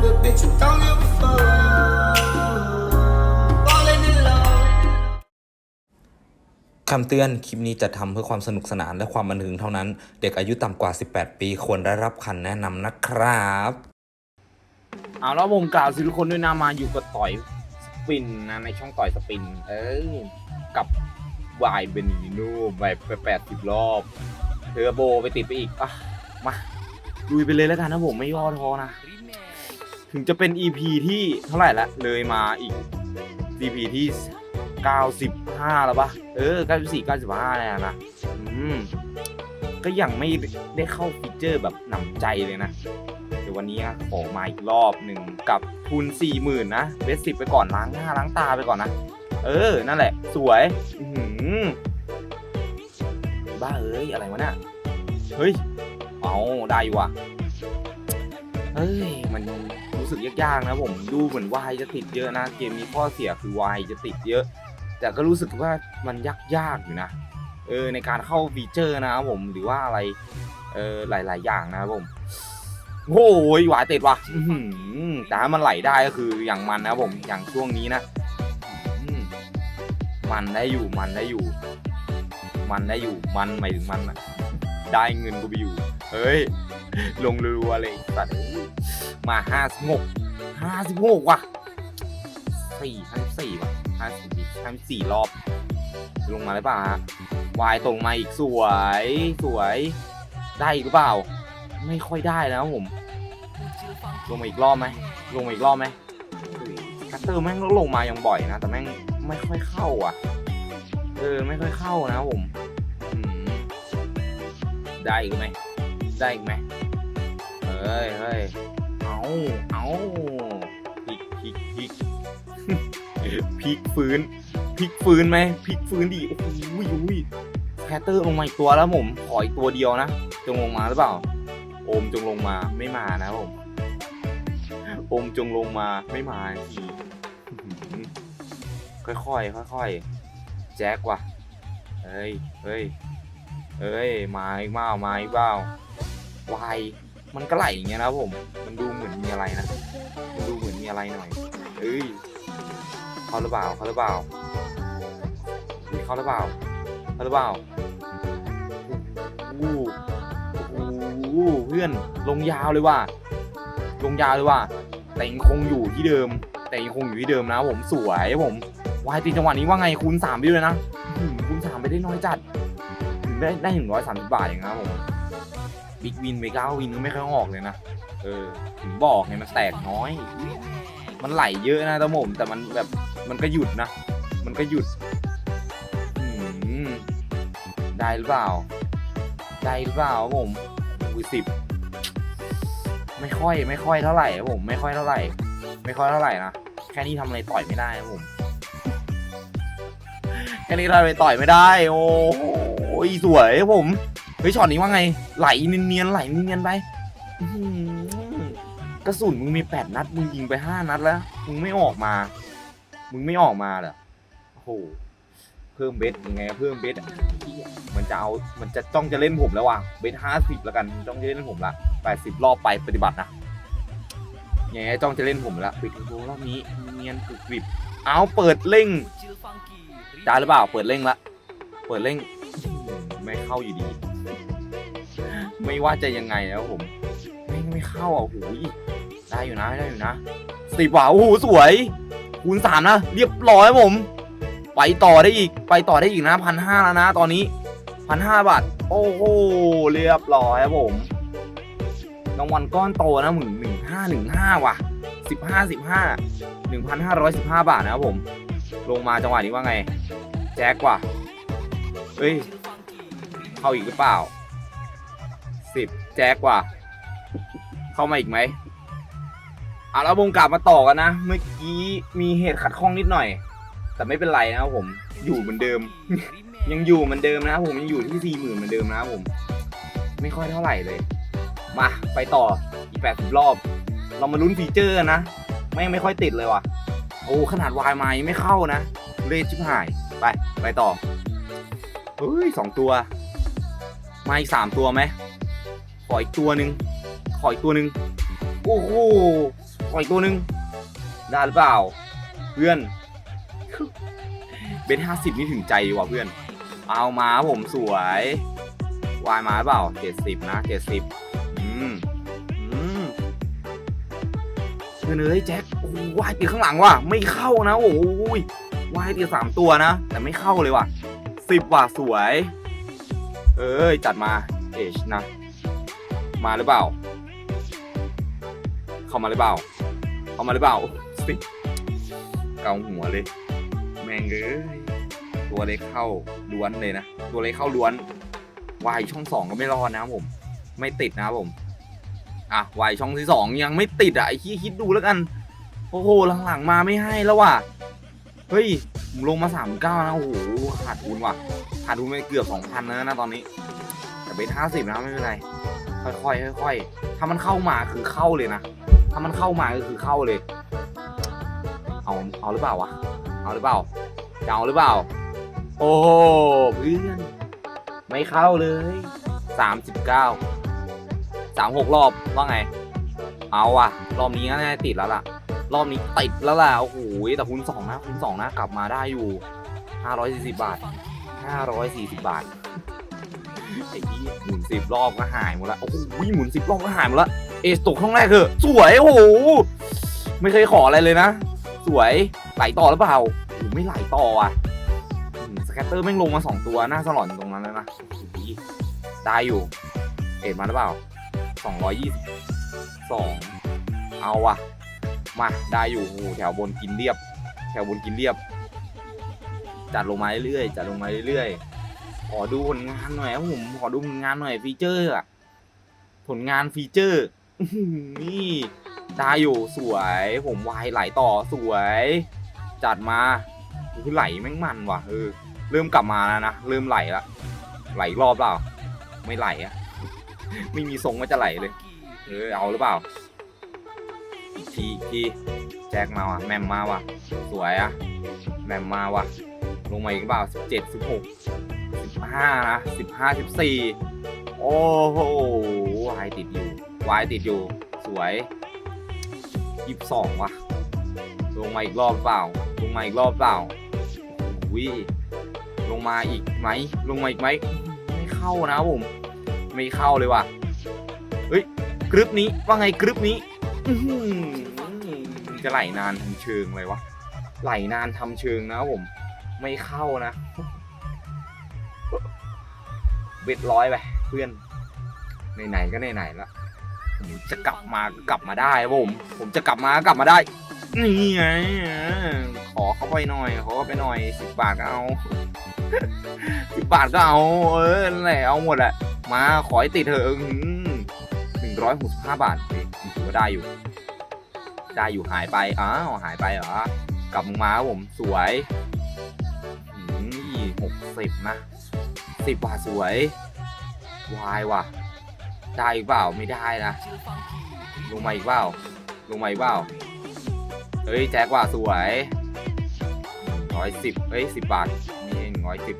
type of bitch who don't give a fuck. Falling in love. คำเตือน คลิปนี้จะทำเพื่อความสนุกสนานและความบันเทิงเท่านั้น เด็กอายุต่ำกว่า 18 ปีควรได้รับคำแนะนำนะครับ เอาแล้วผมกล่าวสิทุกคนด้วยนะมาอยู่กับต่อยสปินนะในช่องต่อยสปิน เออกับวายเบนิโน่ไปไปแปดสิบรอบเทอร์โบไปติดไปอีกอะมาลุยไปเลยแล้วกันนะผมไม่ย่อท้อนะ ถึงจะเป็น EP ที่เท่าไหร่ละเลยมาอีก EP ที่ 95 แล้วปะเออ 94 95เนี่ยนะอืมก็ยังไม่ได้เข้าฟีเจอร์แบบหนำใจเลยนะเดี๋ยววันนี้ขอมาอีกรอบหนึ่งกับทุน 4 0,000 นะเบสสิบไปก่อนล้างหน้าล้างตาไปก่อนนะ เออ นั่นแหละ สวย อือหือบ้าเอ้ย อะไรวะเนี่ยเฮ้ย เอาได้อยู่ว่ะเฮ้ย มัน สึกยากๆนะผมดูเหมือนวายจะติดเยอะนะเกมนี้ข้อเสียคือวายจะติดเยอะ แต่ก็รู้สึกว่ามันยากๆอยู่นะเออในการเข้าฟีเจอร์นะครับผมหรือว่าอะไรเออหลาย ๆ อย่างนะครับผมโอ้ยหวายติดว่ะแต่ถ้ามันไหลได้ก็คืออย่างมันนะผมอย่างช่วงนี้นะมมันได้อยู่มันได้อยู่ มันได้อยู่มันหมายถึงมันอะ ได้เงินกูไปอยู่ เฮ้ย ลงรัวๆเลยสัตว์มาห้าสิบหกห้าสิบหกว่ะสี่ห้าสี่ว่ะห้าสิบห้าสี่รอบ ลงมาได้ป่ะฮะวายตรงมาอีกสวยสวย ได้อีกหรือเปล่า ไม่ค่อยได้แล้วผม ลงมาอีกรอบไหมลงมาอีกรอบไหมคัตเตอร์แม่งลงมายังบ่อยนะ แต่แม่งไม่ค่อยเข้าอะ เออ ไม่ค่อยเข้านะผม ได้อีกไหมได้อีกไหมเฮ้ยเฮ้ยเอาเอาพลิกพลิกพลิกพลิกฟื้นพลิกฟื้นไหมพลิกฟื้นดิโอ้โหอุ้ยแคตเตอร์ลงมาอีกตัวแล้วผมขออีกตัวเดียวนะจงลงมาหรือเปล่า โอมจงลงมาไม่มานะผมโอมจงลงมาไม่มาทีค่อยๆค่อยๆแจ็คว่ะเฮ้ยเฮ้ย เฮ้ยมาอีกเปล่ามาอีกเปล่าวายมันก็ไหลอย่างเงี้ยนะผม มันดูเหมือนมีอะไรนะ มันดูเหมือนมีอะไรหน่อยเอ้ยเขาหรือเปล่าเขาหรือเปล่าเฮ้ยเขาหรือเปล่าเขาหรือเปล่าอู้อู้เพื่อนลงยาวเลยว่ะลงยาวเลยว่ะแต่ยังคงอยู่ที่เดิม แต่ยังคงอยู่ที่เดิมนะผมสวยผมวายตีจังหวะนี้ว่าไงคูณสามไปด้วยนะคูณสามไปได้น้อยจัด ได้ได้ถึงร้อยสามสิบบาทเองนะผมบิ๊กวินเมกาวินก็ไม่ค่อยออกเลยนะ เออ ถึงบอกไงมันแตกน้อย มันไหลเยอะนะตะผมแต่มันแบบมันก็หยุดนะ มันก็หยุดได้หรือเปล่า ได้หรือเปล่าผมอุ้ยสิบไม่ค่อยไม่ค่อยเท่าไหร่ครับผมไม่ค่อยเท่าไหร่ ไม่ค่อยเท่าไหร่นะแค่นี้ทำอะไรต่อยไม่ได้ครับผมแค่นี้ทำอะไรต่อยไม่ได้ โอ้ โหสวยผมเฮ้ยช็อตนี้ว่าไง ไหลเนียนๆไหลเนียนๆไปกระสุนมึงมีแปดนัดมึงยิงไปห้านัดแล้วมึงไม่ออกมา มึงไม่ออกมาเหรอโอ้โหเพิ่มเบสยังไงเพิ่มเบสมันจะเอามันจะต้องจะเล่นผมแล้วว่ะเบสห้าสิบแล้วกันต้องจะเล่นผมละแปดสิบรอบไปปฏิบัตินะยังไงจ้องจะเล่นผมล้วปิดโรอบนี้เนียนกรุบกริบเอาเปิดเร่งได้หรือเปล่าเปิดเร่งละเปิดเร่ง ไม่เข้าอยู่ดี ไม่ว่าจะยังไงแล้วผมไม่ไม่เข้าอะโอ้โหได้อยู่นะได้อยู่นะสิบว่ะโอ้โหสวยคูณสามนะเรียบร้อยผม ไปต่อได้อีกไปต่อได้อีกนะพันห้าแล้วนะ ตอนนี้พันห้าบาทโอ้โหเรียบร้อยครับผมรางวัลก้อนโตนะหมึงหนึ่งห้าหนึ่งห้าว่ะสิบห้าสิบห้าหนึ่งพันห้าร้อยสิบห้าบาทนะครับผม ลงมาจังหวะนี้ว่าไง แจ็คว่ะเฮ้ย เข้าอีกหรือเปล่าสิบแจ็คว่ะ เข้ามาอีกไหมอะแล้ววงกลับมาต่อกันนะ เมื่อกี้มีเหตุขัดข้องนิดหน่อย แต่ไม่เป็นไรนะครับผม อยู่เหมือนเดิม ยังอยู่เหมือนเดิมนะครับผมยังอยู่ที่สี่หมื่นเหมือนเดิมนะครับผม ไม่ค่อยเท่าไหร่เลย มาไปต่ออีกแปดสิบรอบ เรามาลุ้นฟีเจอร์นนะไม่ไม่ค่อยติดเลยว่ะ โอ้ขนาดวายมายังไม่เข้านะ เลทชิบหาย ไป ไปต่อเฮ้ยสองตัว มาอีกสามตัวไหมขออีกตัวหนึ่งขออีกตัวหนึ่งโอ้โหขออีกตัวหนึ่งได้หรือเปล่า เพื่อน เบนห้าสิบนี่ถึงใจว่ะเพื่อน เอามาผมสวยวายมาเปล่าเจ็ดสิบนะเจ็ดสิบอืมอืมเพื่อนเอ้ยแจ็คโอ้วายติดข้างหลังว่ะไม่เข้านะโอ้ยวายติดสามตัวนะ แต่ไม่เข้าเลยว่ะสิบว่ะสวย เอ้ย จัดมาเอชนะ มาหรือเปล่า เข้ามาหรือเปล่า เข้ามาหรือเปล่าสิเกาหัวเลย แม่งเอ้ยตัวเล็กเข้าล้วนเลยนะ ตัวเล็กเข้าล้วน วายช่องสองก็ไม่รอดนะครับผม ไม่ติดนะครับผม อะวายช่องที่สองยังไม่ติดอะไอ้ขี้คิดดูแล้วกัน โอ้โหหลังๆมาไม่ให้แล้วว่ะ เฮ้ยผมลงมาสามเก้านะโอ้โหขาดทุนว่ะขาดทุนไปเกือบสองพันแล้วนะตอนนี้แต่เป็นห้าสิบนะไม่เป็นไรค่อยๆค่อยๆถ้ามันเข้ามาคือเข้าเลยนะถ้ามันเข้ามาก็คือเข้าเลย เอาเอาหรือเปล่าวะเอาหรือเปล่าจะเอาหรือเปล่า โอ้โหเพื่อนไม่เข้าเลยสามสิบเก้าสามหกรอบว่าไง เอาอะรอบนี้ก็น่าจะติดแล้วล่ะ รอบนี้ติดแล้วล่ะโอ้โหแต่คูณสองนะคูณสองนะกลับมาได้อยู่ห้าร้อยสี่สิบบาทห้าร้อยสี่สิบบาทไอ้ที่หมุนสิบรอบก็หายหมดละโอ้โหหมุนสิบรอบก็หายหมดละเอสตกข้างแรกเถอะสวยโอ้โหไม่เคยขออะไรเลยนะ สวยไหลต่อหรือเปล่าโอ้โหไม่ไหลต่ออะสแกตเตอร์แม่งลงมาสองตัวหน้าสลอนตรงนั้นแล้วนะได้อยู่เอ็ดมาหรือเปล่าสองร้อยยี่สิบสองเอาว่ะ มาได้อยู่โอ้แถวบนกินเรียบ แถวบนกินเรียบ จัดลงมาเรื่อยๆจัดลงมาเรื่อยๆขอดูผลงานหน่อยครับผมขอดูผลงานหน่อยฟีเจอร์อะผลงานฟีเจอร์นี่ได้อยู่สวยผมวายไหลต่อสวย จัดมาคือไหลแม่งมันว่ะเออเริ่มกลับมาแล้วนะเริ่มไหลละไหลรอบเปล่า ไม่ไหลอะไม่มีทรงว่าจะไหลเลย เออเอาหรือเปล่า ทีอีกทีแจ็คมาว่ะแมมมาว่ะ สวยอะแมมมาว่ะ ลงมาอีกเปล่าสิบเจ็ดสิบหกสิบห้านะสิบห้าสิบสี่โอ้โหวายติดอยู่วายติดอยู่ สวยยี่สิบสองว่ะ ลงมาอีกรอบเปล่า ลงมาอีกรอบเปล่าวิลงมาอีกไหม ลงมาอีกไหมไม่เข้านะผม ไม่เข้าเลยว่ะ เฮ้ยกรึปนี้ว่าไงกรึปนี้ อื้อหือจะไหลนานทำเชิงเลยวะ ไหลนานทำเชิงนะผม ไม่เข้านะเบ็ดร้อยไปเพื่อนไหนๆก็ไหนๆละผมจะกลับมากลับมาได้ผม ผมจะกลับมากลับมาได้ นี่ไงขอเขาไปหน่อยขอเขาไปหน่อยสิบบาทก็เอาสิบบาทก็เอา เออนั่นแหละเอาหมดแหละมาขอให้ติดเถอะหนึ่งร้อยหกสิบห้าบาทู่ได้อยู่ ได้อยู่หายไป อ้าว หายไปเหรอ กลับมาครับผมสวยหกสิบนะสิบบาทสวยวายว่ะ ได้อีกเปล่าไม่ได้นะ ลงมาอีกเปล่าลงมาอีกเปล่าเฮ้ยแจ็คว่าสวยร้อยสิบเฮ้ยสิบบาทนี่เองร้อยสิบ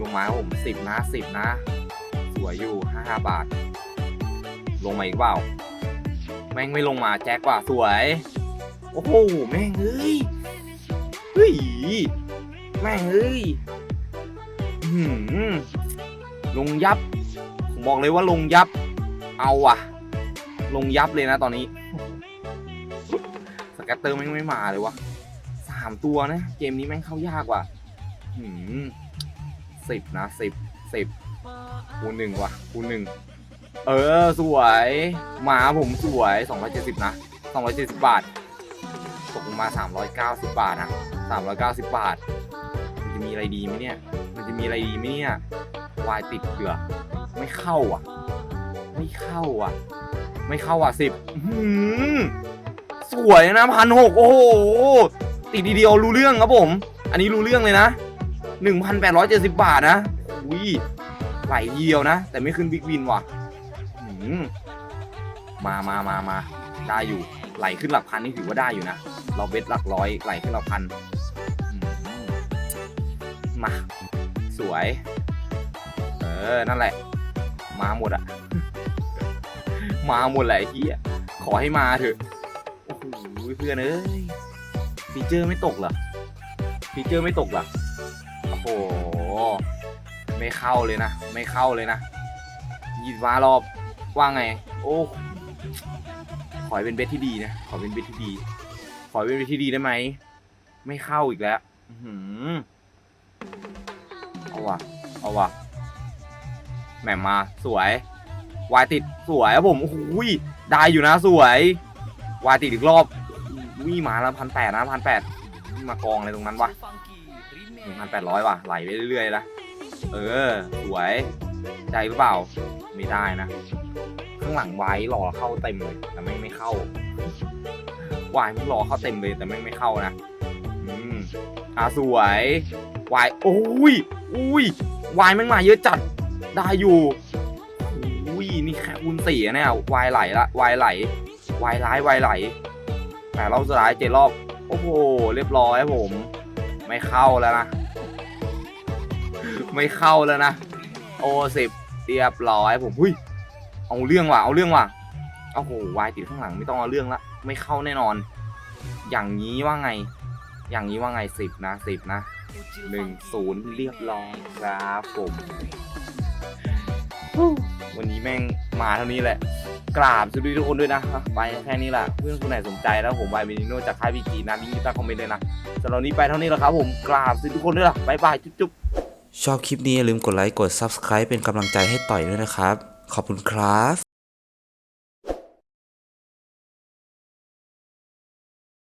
ลงมาผมสิบนะสิบนะ สวยอยู่ห้าบาท ลงมาอีกเปล่า แม่งไม่ลงมาแจ็คว่าสวย โอ้โหแม่งเอ้ยเฮ้ยแม่งเอ้ยหือลงยับผมบอกเลยว่าลงยับ เอาว่ะลงยับเลยนะตอนนี้สแกตเตอร์แม่งไม่มาเลยวะสามตัวนะ เกมนี้แม่งเข้ายากว่ะหืมสิบนะสิบสิบคูณหนึ่งว่ะคูณหนึ่ง เออ สวย หมาผมสวย 270 นะ 270 บาท ตกลงมา 390 บาทนะ390 บาท มันจะมีอะไรดีไหมเนี่ย มันจะมีอะไรดีไหมเนี่ยวายติดเกลือ ไม่เข้าอะ ไม่เข้าอะ ไม่เข้าอะสิบสวยนะพันหกโอ้โห ติดทีเดียวรู้เรื่องครับผม อันนี้รู้เรื่องเลยนะ 1,870 บาทนะ อุ้ยไหลเดียวนะ แต่ไม่ขึ้นบิ๊กวินว่ะ มามามามาได้อยู่ ไหลขึ้นหลักพันนี่ถือว่าได้อยู่นะ เราเวทหลักร้อยไหลขึ้นหลักพัน มา สวย เออ นั่นแหละ มาหมดอะมาหมดแหละไอ้เฮียขอให้มาเถอะ โอ้โหเพื่อนเอ้ยฟีเจอร์ไม่ตกเหรอฟีเจอร์ไม่ตกเหรอโอ้โห ไม่เข้าเลยนะ ไม่เข้าเลยนะยีดว้ารอบ ว่าไง โอ้ขอเป็นเบสที่ดีนะ ขอเป็นเบสที่ดี ขอเป็นเบสที่ดีได้ไหม ไม่เข้าอีกแล้วอ๋อหือเอาว่ะ เอาว่ะ แหม่มาสวยวายติดสวยครับผมโอ้ยได้อยู่นะสวยวายติดอีกรอบวิ่มาแล้วพันแปดนะพันแปดมากองอะไรตรงนั้นวะหนึ่งพันแปดร้อยว่ะไหลไปเรื่อยๆนะเออสวย ได้หรือเปล่า ไม่ได้นะ ข้างหลังไว้หล่อเข้าเต็มเลยแต่ไม่ไม่เข้าวายไม่หล่อเข้าเต็มเลยแต่ไม่ไม่เข้านะ อืมอะสวยวายโอ้ยอุ้ยวายแม่งมาเยอะจัดได้อยู่อุ้ยนี่แค่คูณสี่เนี่ยวายไหลละวายไหลวายร้ายวายไหลแปดรอบสุดท้ายเจ็ดรอบ โอ้โห เรียบร้อยผม ไม่เข้าแล้วนะ ไม่เข้าแล้วนะ โอสิบเรียบร้อยผมหุ้ยเอาเรื่องว่ะเอาเรื่องว่ะโอ้โหวายติดข้างหลังไม่ต้องเอาเรื่องละไม่เข้าแน่นอน อย่างนี้ว่าไง อย่างนี้ว่าไงสิบนะสิบนะหนึ่งศูนย์เรียบร้อยครับผมวันนี้แม่งมาเท่านี้แหละ กราบสวัสดีทุกคนด้วยนะไปแค่นี้แหละเพื่อนคนไหนสนใจแล้วผมวายเบนิโนจากค่ายบีจีนะลิงก์ใต้คอมเมนต์เลยนะสำหรับนี้ไปเท่านี้แล้วครับผมกราบสวัสดีทุกคนด้วยล่ะบ๊ายบายจุ๊บ ชอบคลิปนี้อย่าลืมกดไลค์กด Subscribe เป็นกำลังใจให้ต่อยด้วยนะครับ ขอบคุณครับ